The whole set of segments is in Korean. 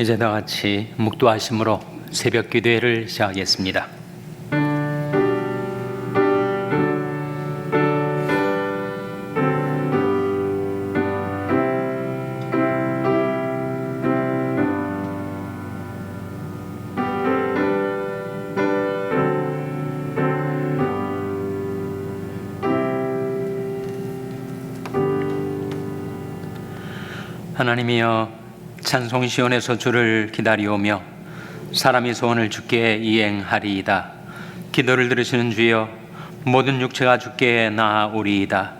이제 다 같이 묵도하심으로 새벽 기도회를 시작하겠습니다. 하나님이여 찬송 시온에서 주를 기다리오며 사람이 소원을 주께 이행하리이다. 기도를 들으시는 주여 모든 육체가 주께 나아오리이다.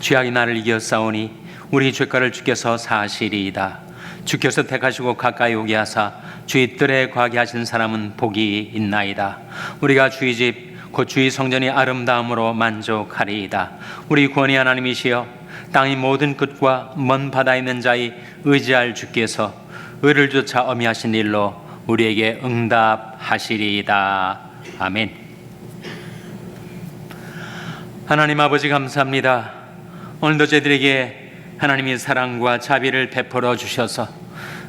죄악이 나를 이겼사오니 우리 죄가를 주께서 사시리이다. 주께서 택하시고 가까이 오게 하사 주의 뜰에 과게 하신 사람은 복이 있나이다. 우리가 주의 집 곧 주의 성전이 아름다움으로 만족하리이다. 우리 구원이 하나님이시여 땅의 모든 끝과 먼 바다에 있는 자의 의지할 주께서 의를 조차 어미하신 일로 우리에게 응답하시리이다. 아멘. 하나님 아버지 감사합니다. 오늘도 저희들에게 하나님의 사랑과 자비를 베풀어 주셔서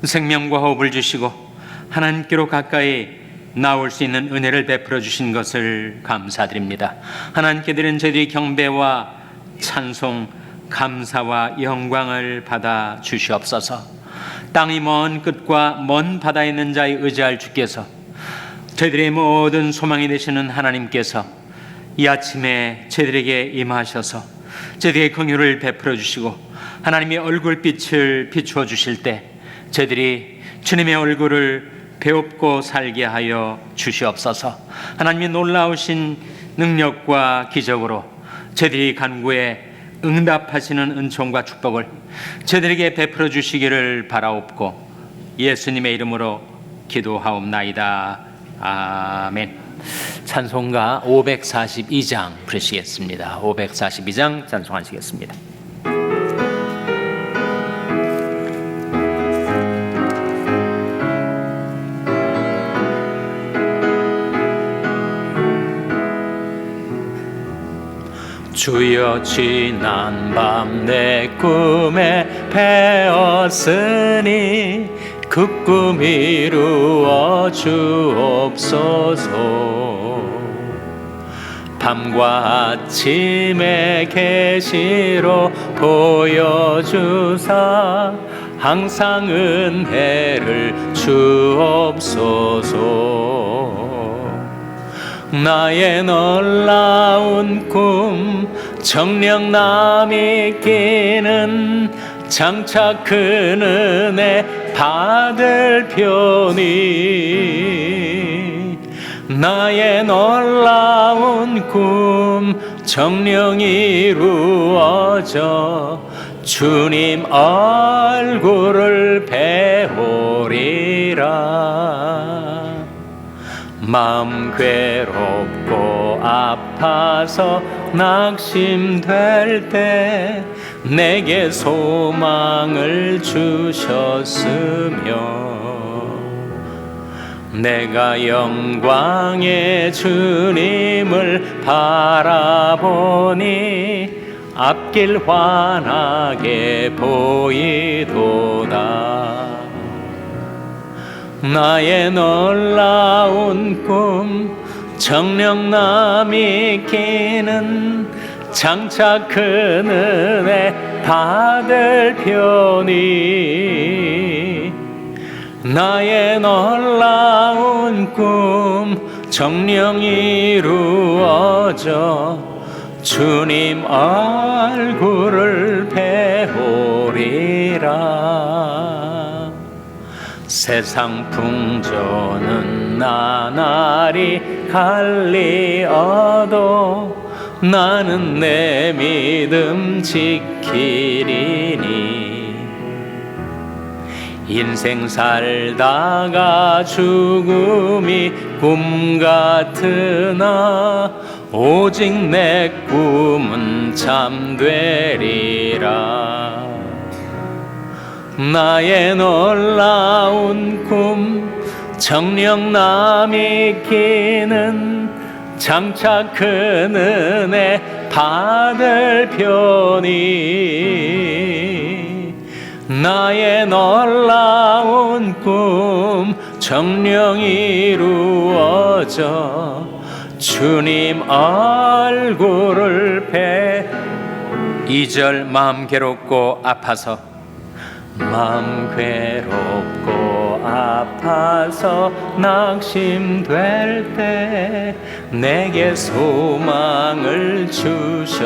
생명과 호흡을 주시고 하나님께로 가까이 나올 수 있는 은혜를 베풀어 주신 것을 감사드립니다. 하나님께 드린 저희들의 경배와 찬송, 감사와 영광을 받아 주시옵소서. 땅이 먼 끝과 먼 바다에 있는 자의 의지할 주께서 저희들의 모든 소망이 되시는 하나님께서 이 아침에 저희들에게 임하셔서 저희들에게 긍휼을 베풀어 주시고 하나님의 얼굴빛을 비추어 주실 때 저희들이 주님의 얼굴을 배웁고 살게 하여 주시옵소서. 하나님의 놀라우신 능력과 기적으로 저희들이 간구에 응답하시는 은총과 축복을 저희들에게 베풀어 주시기를 바라옵고 예수님의 이름으로 기도하옵나이다. 아멘. 찬송가 542장 부르시겠습니다. 542장 찬송하시겠습니다. 주여 지난 밤 내 꿈에 배었으니 그 꿈 이루어 주옵소서. 밤과 아침의 계시로 보여주사 항상 은혜를 주옵소서 나의 놀라운 꿈 정령 남이 끼는 장차 큰 은혜 받을 편이. 나의 놀라운 꿈 정령 이 루어져 주님 얼굴을 배우리라 마음 괴롭고 아파서 낙심될 때 내게 소망을 주셨으며 내가 영광의 주님을 바라보니 앞길 환하게 보이도다 나의 놀라운 꿈 정령 남이 끼는 장차 큰 은혜 받을 편이 나의 놀라운 꿈 정령 이루어져 주님 얼굴을 배우리라 세상 풍조는 나날이 갈리어도 나는 내 믿음 지키리니. 인생 살다가 죽음이 꿈 같으나 오직 내 꿈은 참되리라 나의 놀라운 꿈 정령 남이 끼는 장차 큰 은혜 받을 편이 나의 놀라운 꿈 정령 이루어져 주님 얼굴을 배 2절 마음 괴롭고 아파서 마음 괴롭고 아파서 낙심될 때 내게 소망을 주셨으며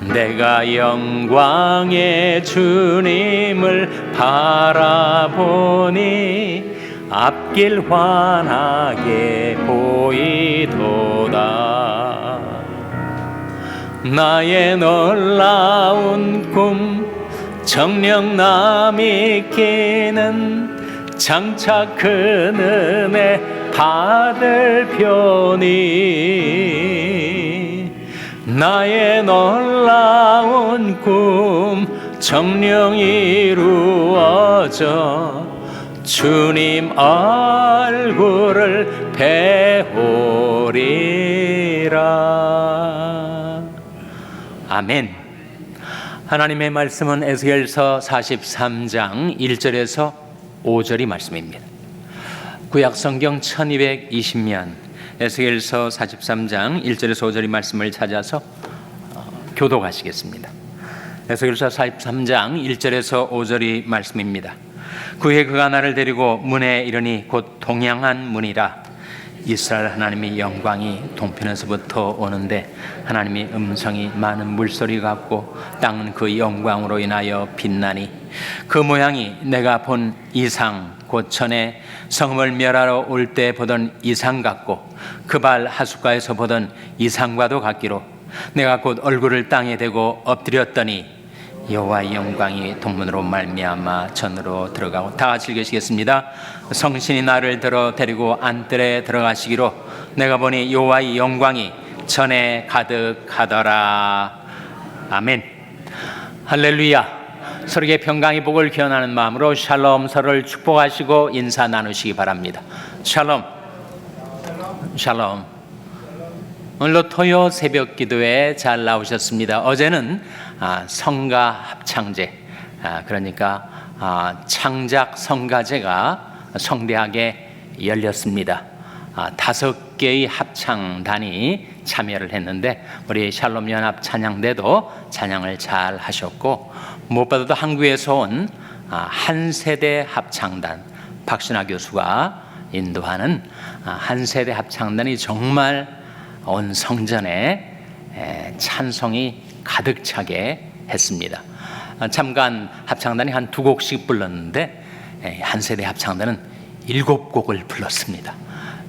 내가 영광의 주님을 바라보니 앞길 환하게 보이도다 나의 놀라운 꿈 정령 남이 끼는 장차 큰 은혜 받을 편이 나의 놀라운 꿈 정령 이루어져 주님 얼굴을 배우리라 아멘 하나님의 말씀은 에스겔서 43장 1절에서 5절이 말씀입니다 구약 성경 1220년 에스겔서 43장 1절에서 5절의 말씀을 찾아서 어, 교독하시겠습니다. 에스겔서 43장 1절에서 5절의 말씀입니다. 그해 그가 나를 데리고 문에 이르니 곧 동양한 문이라 이스라엘 하나님의 영광이 동편에서부터 오는데 하나님의 음성이 많은 물소리 같고 땅은 그 영광으로 인하여 빛나니 그 모양이 내가 본 이상 곧 전에 성을 멸하러 올 때 보던 이상 같고 그발 하숫가에서 보던 이상과도 같기로 내가 곧 얼굴을 땅에 대고 엎드렸더니 여호와의 영광이 동문으로 말미암아 전으로 들어가고 다 같이 읽으시겠습니다. 성신이 나를 들어 데리고 안뜰에 들어가시기로 내가 보니 여호와의 영광이 전에 가득하더라. 아멘. 할렐루야. 서로에게 평강의 복을 기원하는 마음으로 샬롬 서로를 축복하시고 인사 나누시기 바랍니다. 샬롬. 샬롬. 오늘도 토요 새벽 기도에 잘 나오셨습니다. 어제는 아, 성가 합창제, 아, 그러니까 아, 창작 성가제가 성대하게 열렸습니다. 아, 다섯 개의 합창단이 참여를 했는데 우리 샬롬 연합 찬양대도 찬양을 잘 하셨고 무엇보다도 한국에서 온 한 세대 합창단 박신아 교수가 인도하는 한 세대 합창단이 정말 온 성전에 에, 찬송이 가득 차게 했습니다. 잠깐 합창단이 한 두 곡씩 불렀는데 에, 한 세대 합창단은 일곱 곡을 불렀습니다.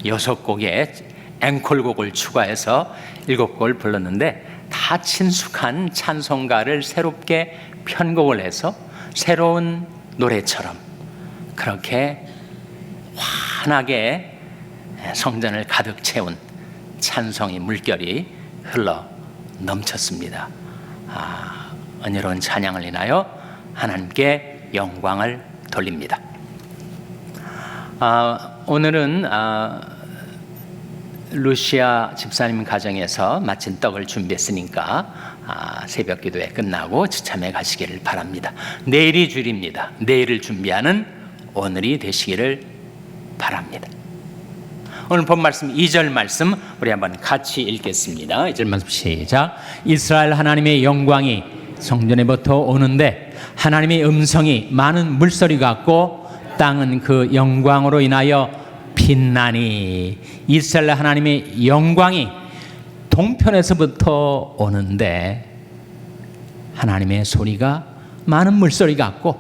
여섯 곡에 앵콜곡을 추가해서 일곱 곡을 불렀는데 다 친숙한 찬송가를 새롭게 편곡을 해서 새로운 노래처럼 그렇게 환하게 성전을 가득 채운 찬송의 물결이 흘러 넘쳤습니다. 아, 은혜로운 찬양을 인하여 하나님께 영광을 돌립니다. 아, 오늘은 아, 루시아 집사님 가정에서 마친 떡을 준비했으니까 아, 새벽 기도회 끝나고 지참에 가시기를 바랍니다. 내일이 주일입니다. 내일을 준비하는 오늘이 되시기를 바랍니다. 오늘 본 말씀 2절 말씀 우리 한번 같이 읽겠습니다. 2절 말씀 시작. 이스라엘 하나님의 영광이 성전에부터 오는데 하나님의 음성이 많은 물소리 같고 땅은 그 영광으로 인하여 빛나니 이스라엘 하나님의 영광이 동편에서부터 오는데 하나님의 소리가 많은 물소리 같고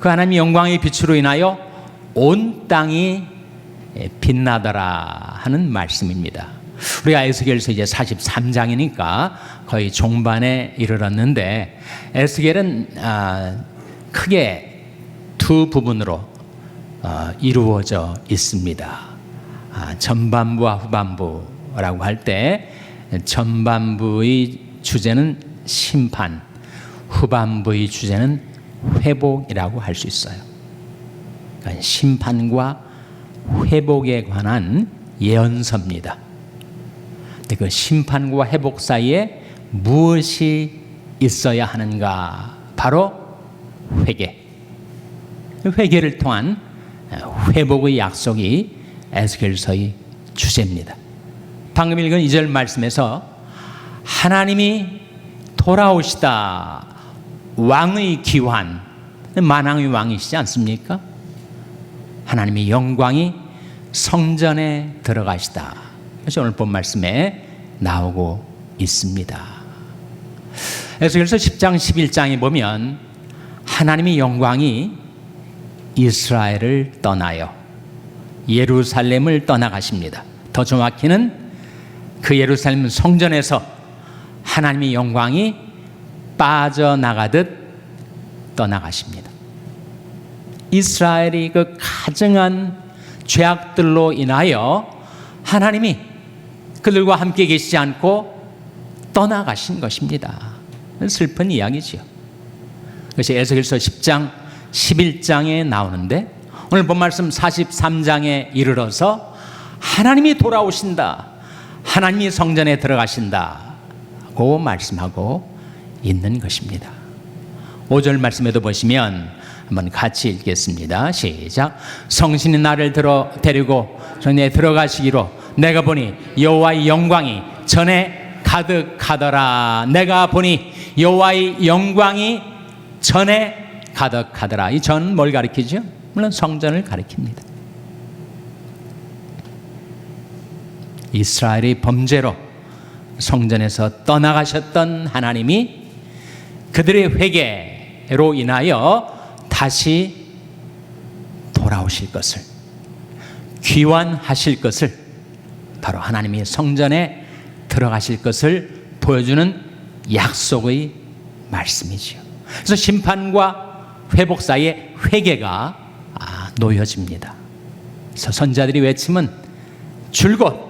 그 하나님의 영광의 빛으로 인하여 온 땅이 빛나더라 하는 말씀입니다. 우리가 에스겔서 이제 43장이니까 거의 종반에 이르렀는데 에스겔은 아, 크게 두 부분으로 어, 이루어져 있습니다. 아, 전반부와 후반부라고 할 때 전반부의 주제는 심판, 후반부의 주제는 회복이라고 할 수 있어요. 그러니까 심판과 회복에 관한 예언서입니다. 그 심판과 회복 사이에 무엇이 있어야 하는가? 바로 회개. 회개를 통한 회복의 약속이 에스겔서의 주제입니다. 방금 읽은 2절 말씀에서 하나님이 돌아오시다 왕의 기환 만왕의 왕이시지 않습니까? 하나님의 영광이 성전에 들어가시다. 그래서 오늘 본 말씀에 나오고 있습니다. 에스겔서 10장 11장에 보면 하나님의 영광이 이스라엘을 떠나요. 예루살렘을 떠나가십니다. 더 정확히는 그 예루살렘 성전에서 하나님의 영광이 빠져나가듯 떠나가십니다. 이스라엘이 그 가증한 죄악들로 인하여 하나님이 그들과 함께 계시지 않고 떠나가신 것입니다. 슬픈 이야기지요. 그것이 에스겔서 10장 11장에 나오는데 오늘 본 말씀 43장에 이르러서 하나님이 돌아오신다. 하나님이 성전에 들어가신다 고 말씀하고 있는 것입니다. 5절 말씀에도 보시면 한번 같이 읽겠습니다. 시작. 성신이 나를 들어 데리고 전에 들어가시기로 내가 보니 여호와의 영광이 전에 가득하더라. 내가 보니 여호와의 영광이 전에 가득하더라. 이 전 뭘 가리키죠? 물론 성전을 가리킵니다. 이스라엘의 범죄로 성전에서 떠나가셨던 하나님이 그들의 회개로 인하여 다시 돌아오실 것을 귀환하실 것을 바로 하나님의 성전에 들어가실 것을 보여주는 약속의 말씀이지요. 그래서 심판과 회복 사이에 회개가 아, 놓여집니다. 그래서 선자들이 외침은 줄곧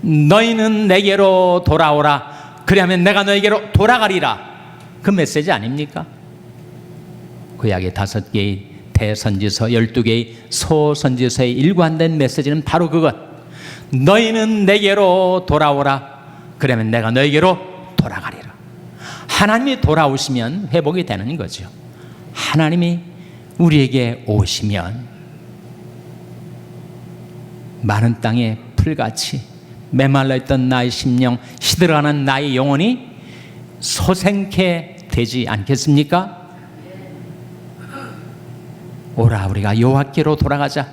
너희는 내게로 돌아오라. 그리하면 내가 너에게로 돌아가리라. 그 메시지 아닙니까? 구약의 다섯 개의 대선지서, 열두 개의 소선지서의 일관된 메시지는 바로 그것. 너희는 내게로 돌아오라. 그러면 내가 너에게로 돌아가리라. 하나님이 돌아오시면 회복이 되는 거죠. 하나님이 우리에게 오시면 마른 땅에 풀같이 메말라 있던 나의 심령, 시들어가는 나의 영혼이 소생케 되지 않겠습니까? 오라 우리가 여호와께로 돌아가자.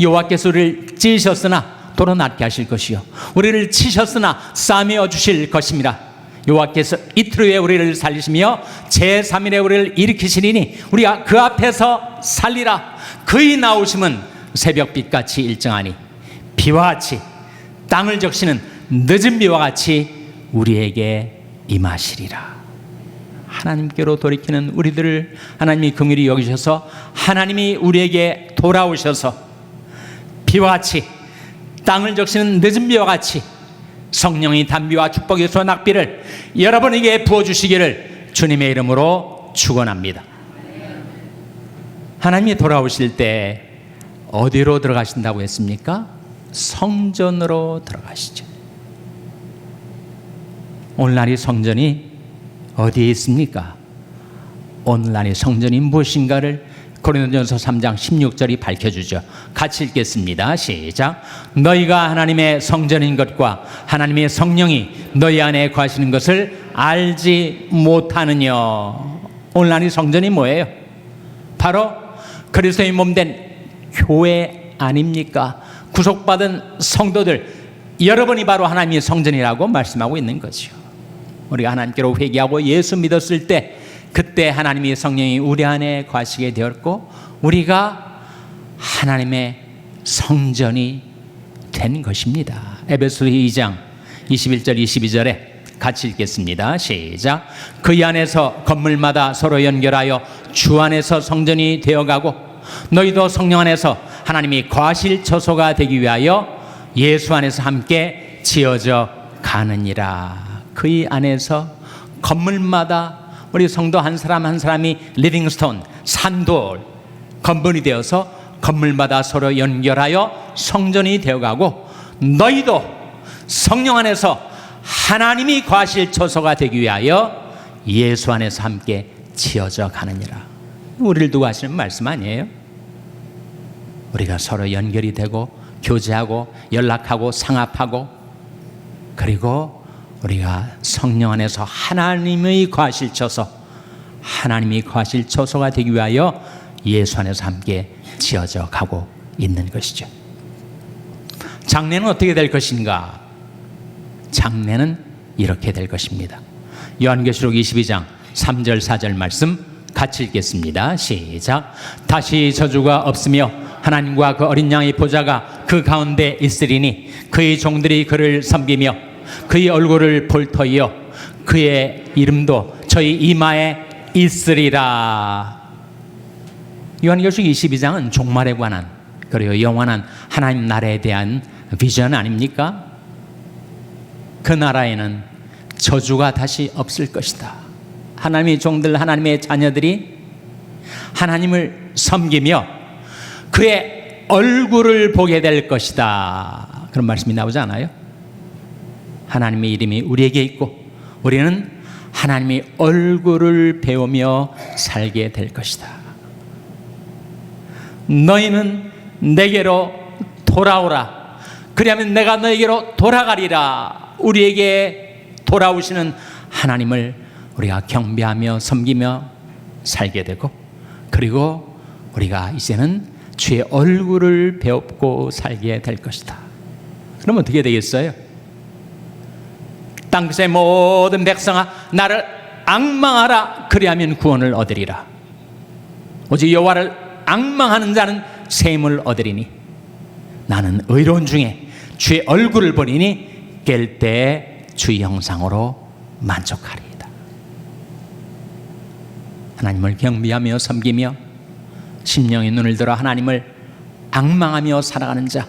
여호와께서 우리를 찌셨으나 도로 낫게 하실 것이요 우리를 치셨으나 싸매어 주실 것입니다. 여호와께서 이틀 후에 우리를 살리시며 제3일에 우리를 일으키시리니 우리가 그 앞에서 살리라. 그의 나오심은 새벽빛 같이 일정하니 비와 같이 땅을 적시는 늦은 비와 같이 우리에게 임하시리라. 하나님께로 돌이키는 우리들을 하나님이 긍휼히 여기셔서 하나님이 우리에게 돌아오셔서 비와 같이 땅을 적시는 늦은 비와 같이 성령이 단비와 축복의 소 낙비를 여러분에게 부어주시기를 주님의 이름으로 축원합니다. 하나님이 돌아오실 때 어디로 들어가신다고 했습니까? 성전으로 들어가시죠. 오늘날이 성전이 어디에 있습니까? 오늘날의 성전이 무엇인가를 고린도전서 3장 16절이 밝혀주죠. 같이 읽겠습니다. 시작. 너희가 하나님의 성전인 것과 하나님의 성령이 너희 안에 거하시는 것을 알지 못하느냐. 오늘날의 성전이 뭐예요? 바로 그리스도의 몸된 교회 아닙니까? 구속받은 성도들 여러분이 바로 하나님의 성전이라고 말씀하고 있는 거죠. 우리가 하나님께로 회개하고 예수 믿었을 때 그때 하나님의 성령이 우리 안에 거하시게 되었고 우리가 하나님의 성전이 된 것입니다. 에베소 2장 21절 22절에 같이 읽겠습니다. 시작. 그 안에서 건물마다 서로 연결하여 주 안에서 성전이 되어가고 너희도 성령 안에서 하나님이 거하실 처소가 되기 위하여 예수 안에서 함께 지어져 가느니라. 그의 안에서 건물마다 우리 성도 한 사람 한 사람이 리빙스톤 산돌 건물이 되어서 건물마다 서로 연결하여 성전이 되어가고 너희도 성령 안에서 하나님이 거하실 처소가 되기 위하여 예수 안에서 함께 지어져 가느니라. 우리를 두고 하시는 말씀 아니에요? 우리가 서로 연결이 되고 교제하고 연락하고 상합하고 그리고 우리가 성령 안에서 하나님의 과실처소 하나님이 과실처소가 되기 위하여 예수 안에서 함께 지어져 가고 있는 것이죠. 장래는 어떻게 될 것인가? 장래는 이렇게 될 것입니다. 요한계시록 22장 3절 4절 말씀 같이 읽겠습니다. 시작. 다시 저주가 없으며 하나님과 그 어린 양의 보좌가 그 가운데 있으리니 그의 종들이 그를 섬기며 그의 얼굴을 볼 터이요 그의 이름도 저희 이마에 있으리라. 요한계시록 22장은 종말에 관한 그리고 영원한 하나님 나라에 대한 비전 아닙니까? 그 나라에는 저주가 다시 없을 것이다. 하나님의 종들, 하나님의 자녀들이 하나님을 섬기며 그의 얼굴을 보게 될 것이다. 그런 말씀이 나오지 않아요? 하나님의 이름이 우리에게 있고 우리는 하나님의 얼굴을 배우며 살게 될 것이다. 너희는 내게로 돌아오라. 그리하면 내가 너에게로 돌아가리라. 우리에게 돌아오시는 하나님을 우리가 경배하며 섬기며 살게 되고 그리고 우리가 이제는 주의 얼굴을 배웁고 살게 될 것이다. 그럼 어떻게 되겠어요? 땅끝의 모든 백성아 나를 악망하라 그리하면 구원을 얻으리라. 오직 여호와를 악망하는 자는 샘을 얻으리니 나는 의로운 중에 주의 얼굴을 보리니 깰 때 주의 형상으로 만족하리이다. 하나님을 경비하며 섬기며 심령의 눈을 들어 하나님을 악망하며 살아가는 자,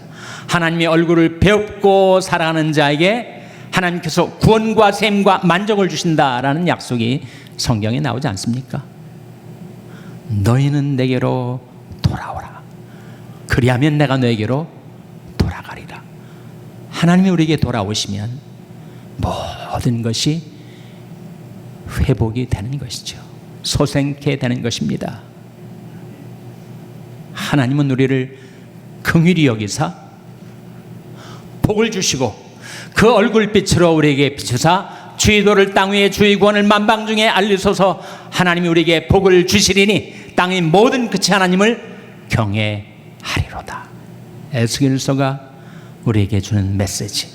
하나님의 얼굴을 배웁고 살아가는 자에게 하나님께서 구원과 샘과 만족을 주신다라는 약속이 성경에 나오지 않습니까? 너희는 내게로 돌아오라. 그리하면 내가 너에게로 돌아가리라. 하나님이 우리에게 돌아오시면 모든 것이 회복이 되는 것이죠. 소생케 되는 것입니다. 하나님은 우리를 긍휼히 여기사 복을 주시고 그 얼굴빛으로 우리에게 비추사 주의 도를 땅 위에 주의 구원을 만방 중에 알리소서 하나님이 우리에게 복을 주시리니 땅의 모든 끝이 하나님을 경외하리로다. 에스겔서가 우리에게 주는 메시지.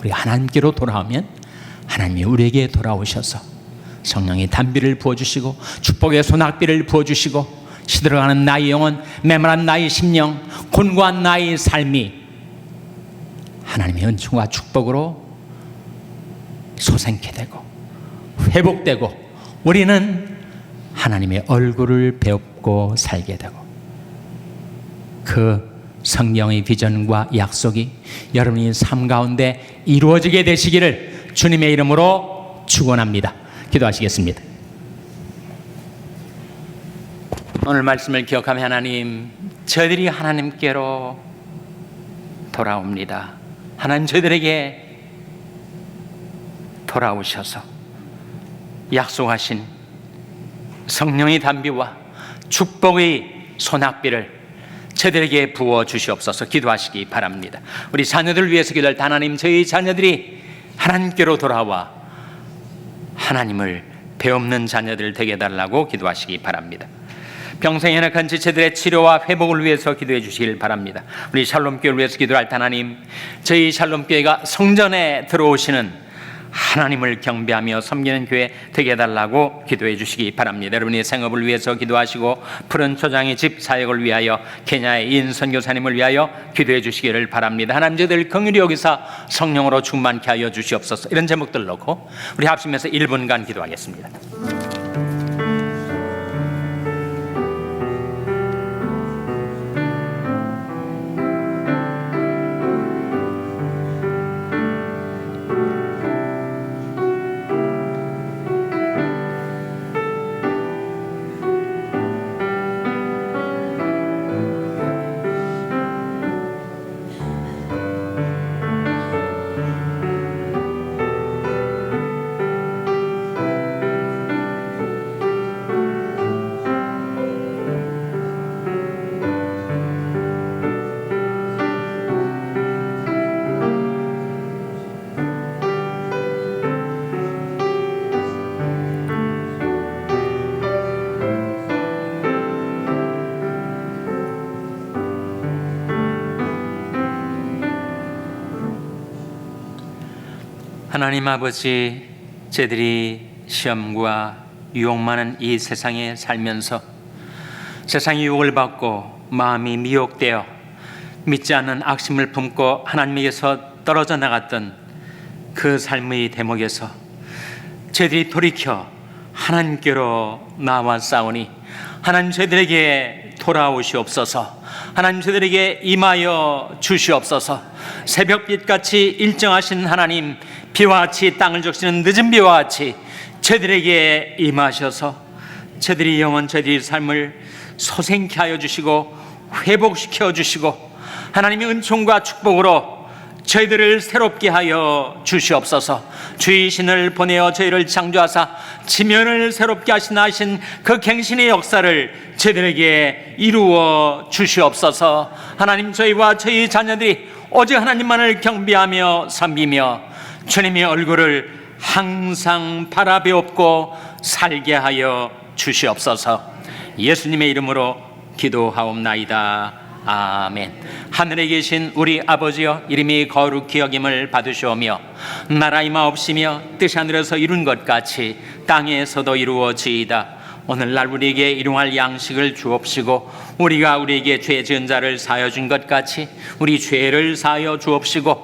우리가 하나님께로 돌아오면 하나님이 우리에게 돌아오셔서 성령이 단비를 부어주시고 축복의 소낙비를 부어주시고 시들어가는 나의 영혼, 메말한 나의 심령, 곤고한 나의 삶이 하나님의 은총과 축복으로 소생케 되고 회복되고 우리는 하나님의 얼굴을 배웁고 살게 되고 그 성경의 비전과 약속이 여러분의 삶 가운데 이루어지게 되시기를 주님의 이름으로 축원합니다. 기도하시겠습니다. 오늘 말씀을 기억하며 하나님, 저희들이 하나님께로 돌아옵니다. 하나님 저희들에게 돌아오셔서 약속하신 성령의 담비와 축복의 소낙비를 저들에게 부어 주시옵소서 기도하시기 바랍니다. 우리 자녀들 위해서 기도할 때 하나님 저희 자녀들이 하나님께로 돌아와 하나님을 배없는 자녀들 되게 달라고 기도하시기 바랍니다. 평생 연약한 지체들의 치료와 회복을 위해서 기도해 주시길 바랍니다. 우리 샬롬교회를 위해서 기도할 때 하나님, 저희 샬롬교회가 성전에 들어오시는 하나님을 경배하며 섬기는 교회 되게 해달라고 기도해 주시기 바랍니다. 여러분의 생업을 위해서 기도하시고 푸른 초장의 집 사역을 위하여 케냐의 인 선교사님을 위하여 기도해 주시기를 바랍니다. 하나님 저들 긍휼히 여기서 성령으로 충만케 하여 주시옵소서. 이런 제목들 놓고 우리 합심해서 1분간 기도하겠습니다. 하나님 아버지, 저들이 시험과 유혹 많은 이 세상에 살면서 세상의 유혹을 받고 마음이 미혹되어 믿지 않는 악심을 품고 하나님에게서 떨어져 나갔던 그 삶의 대목에서 저들이 돌이켜 하나님께로 나와 싸우니 하나님 저들에게 돌아오시옵소서. 하나님 저들에게 임하여 주시옵소서. 새벽빛 같이 일정하신 하나님 비와 같이 땅을 적시는 늦은 비와 같이 저들에게 임하셔서 저들이 영원 저들의 삶을 소생케 하여 주시고 회복시켜 주시고 하나님의 은총과 축복으로 저희들을 새롭게 하여 주시옵소서. 주의 신을 보내어 저희를 창조하사 지면을 새롭게 하신 하신 그 갱신의 역사를 저희들에게 이루어 주시옵소서. 하나님 저희와 저희 자녀들이 오직 하나님만을 경배하며 섬기며 주님의 얼굴을 항상 바라배옵고 살게 하여 주시옵소서 예수님의 이름으로 기도하옵나이다. 아멘. 하늘에 계신 우리 아버지여 이름이 거룩히 여김을 받으시오며 나라 임하옵시며 뜻이 하늘에서 이룬 것 같이 땅에서도 이루어지이다. 오늘날 우리에게 일용할 양식을 주옵시고 우리가 우리에게 죄 지은 자를 사여 준 것 같이 우리 죄를 사여 주옵시고